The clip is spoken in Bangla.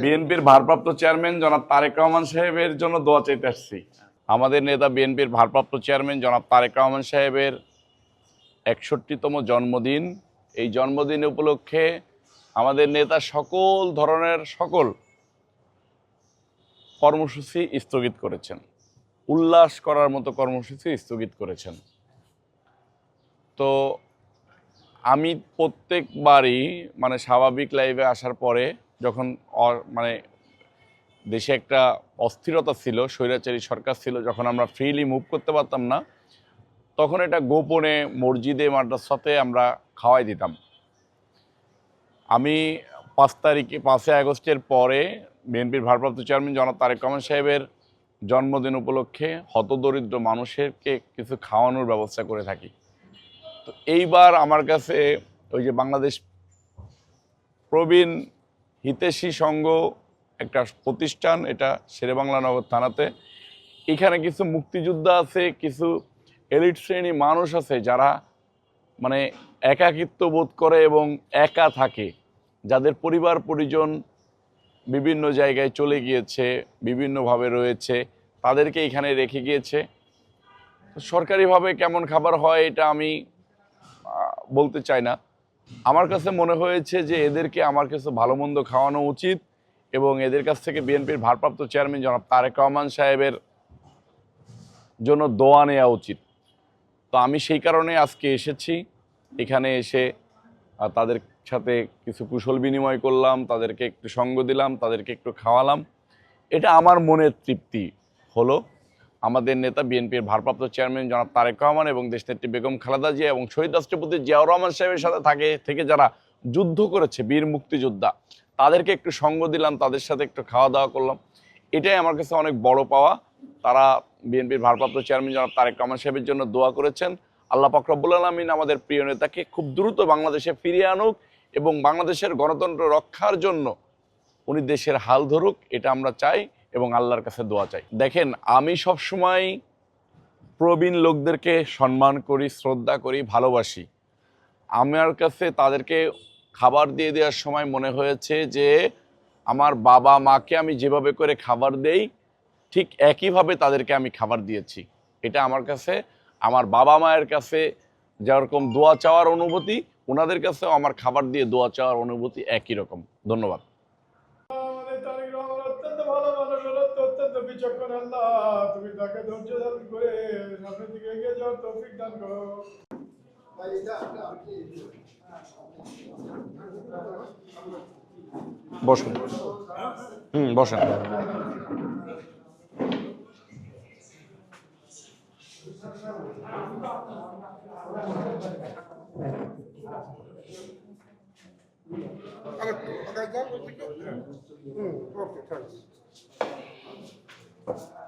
বিএনপির ভারপ্রাপ্ত চেয়ারম্যান জনাব তারেক রহমান সাহেবের জন্য দোয়া চাইতে আসছি। আমাদের নেতা বিএনপির ভারপ্রাপ্ত চেয়ারম্যান জনাব তারেক রহমান সাহেবের একষট্টিতম জন্মদিন। এই জন্মদিন উপলক্ষে আমাদের নেতা সকল ধরনের সকল কর্মসূচি স্থগিত করেছেন। উল্লাস করার মতো কর্মসূচি স্থগিত করেছেন। তো আমি প্রত্যেকবারই মানে স্বাভাবিক লাইভে আসার পরে যখন মানে দেশে একটা অস্থিরতা ছিল, স্বৈরাচারী সরকার ছিল, যখন আমরা ফ্রিলি মুভ করতে পারতাম না, তখন এটা গোপনে মসজিদে, মাদ্রাসাতে আমরা খাওয়াই দিতাম। আমি পাঁচ তারিখে, পাঁচই আগস্টের পরে বিএনপির ভারপ্রাপ্ত চেয়ারম্যান জনাব তারেক রহমান সাহেবের জন্মদিন উপলক্ষে হতদরিদ্র মানুষেরকে কিছু খাওয়ানোর ব্যবস্থা করে থাকি। তো এইবার আমার কাছে ওই যে বাংলাদেশ প্রবীণ হিতেশী সংঘ একটা প্রতিষ্ঠান, এটা শেরেবাংলা নগর থানাতে। এখানে কিছু মুক্তিযোদ্ধা আছে, কিছু এলিট শ্রেণি মানুষ আছে যারা মানে একাকিত্ব বোধ করে এবং একা থাকে। যাদের পরিবার, পরিজন বিভিন্ন জায়গায় চলে গিয়েছে, বিভিন্নভাবে রয়েছে, তাদেরকে এখানে রেখে গিয়েছে। সরকারিভাবে কেমন খাবার হয় এটা আমি বলতে চাই না। আমার কাছে মনে হয়েছে যে এদেরকে আমার কাছে ভালো মন্দ খাওয়ানো উচিত এবং এদের কাছ থেকে বিএনপির ভারপ্রাপ্ত চেয়ারম্যান জনাব তারেক রহমান সাহেবের জন্য দোয়া নেওয়া উচিত। তো আমি সেই কারণে আজকে এসেছি। এখানে এসে তাদের সাথে কিছু কুশল বিনিময় করলাম, তাদেরকে একটু সঙ্গ দিলাম, তাদেরকে একটু খাওয়ালাম। এটা আমার মনের তৃপ্তি হলো। আমাদের নেতা, বিএনপির ভারপ্রাপ্ত চেয়ারম্যান জনাব তারেক রহমান এবং দেশনেত্রী বেগম খালেদা জিয়া এবং শহীদ রাষ্ট্রপতি জিয়াউর রহমান সাহেবের সাথে থাকে, থেকে যারা যুদ্ধ করেছে, বীর মুক্তিযোদ্ধা, তাদেরকে একটু সঙ্গ দিলাম, তাদের সাথে একটু খাওয়া দাওয়া করলাম। এটাই আমার কাছে অনেক বড় পাওয়া। তারা বিএনপির ভারপ্রাপ্ত চেয়ারম্যান জনাব তারেক রহমান সাহেবের জন্য দোয়া করেছেন। আল্লাহ পাক রব্বুল আলমিন আমাদের প্রিয় নেতাকে খুব দ্রুত বাংলাদেশে ফিরিয়ে আনুক এবং বাংলাদেশের গণতন্ত্র রক্ষার জন্য উনি দেশের হাল ধরুক, এটা আমরা চাই। এবং আল্লাহর কাছে দোয়া চাই। দেখেন, আমি সব সময় প্রবীণ লোকদেরকে সম্মান করি, শ্রদ্ধা করি, ভালোবাসি। আমার কাছে তাদেরকে খাবার দিয়ে দেওয়ার সময় মনে হয়েছে যে, আমার বাবা মাকে আমি যেভাবে করে খাবার দেই, ঠিক একইভাবে তাদেরকে আমি খাবার দিয়েছি। এটা আমার কাছে, আমার বাবা মায়ের কাছে যেরকম দোয়া চাওয়ার অনুভূতি, ওনাদের কাছেও আমার খাবার দিয়ে দোয়া চাওয়ার অনুভূতি একই রকম। ধন্যবাদ আমাদের তারেক রহমান অত্যন্ত ভালো মানুষ হলো বিচক্ষণ আল্লাহ তুমি তাকে ধৈর্য ধারণ করে সামনের দিকে এগিয়ে যাওয়ার তৌফিক দান করো। বসুন। হুম বসেন। আরেকটু আগে যান ওইদিকে হুম ওকে Gracias.